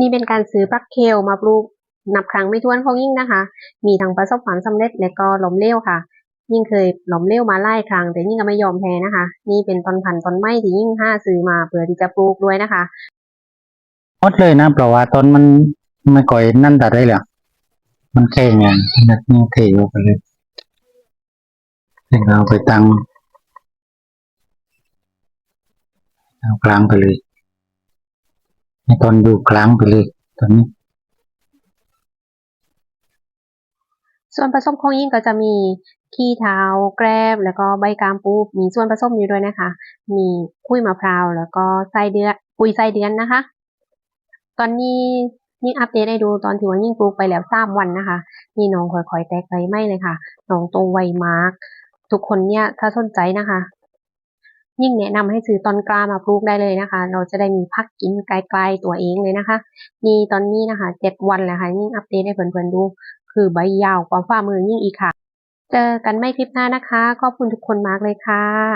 นี่เป็นการซื้อปักเคลมาปลูกนับครั้งไม่ถ้วนของยิ่งนะคะ มีทั้งประสบความสำเร็จและก็ล้มเหลวค่ะ ยิ่งเคยล้มเหลวมาหลายครั้งแต่ยิ่งก็ไม่ยอมแพ้นะคะ นี่เป็นต้นพันธุ์ต้นไม้ที่ยิ่งห้าซื้อมาเพื่อที่จะปลูกด้วยนะคะหมดเลยนะเพราะว่าต้นมันไม่ก่อยนั่นแตัดได้เลยมันแข็งไงนักนี่เทออกไปเลยเดี๋ยวเราไปตั้งเอากลางไปเลย ให้ต้นอยู่กลางไปเลยตอนนี้ ส่วนผสมของยิ่งก็จะมีขี้เท้าแกรบแล้วก็ใบกามปูมีส่วนผสมอยู่ด้วยนะคะ มีคุยมะพร้าวแล้วก็ไส้เดือนปุยไส้เดือนนะคะ ตอนนี้ยิ่งอัปเดตให้ดูตอนที่ว่ายิ่งปลูกไปแล้วสามวันนะคะนี่น้องค่อยๆแตกใบไม้เลยค่ะน้องโตไวมาก ทุกคนเนี่ยถ้าสนใจนะคะ ยิ่งแนะนำให้ซื้อตอนกล้ามาปลูกได้เลยนะคะ เราจะได้มีพักกินไกลๆตัวเองเลยนะคะ นี่ตอนนี้นะคะเจ็ดวันแล้วค่ะยิ่งอัปเดตให้เพื่อนๆดู คือใบยาวกว่าฝ่ามือยิ่งอีกค่ะ เจอกันไม่คลิปหน้านะคะ ขอบคุณทุกคนมากเลยค่ะ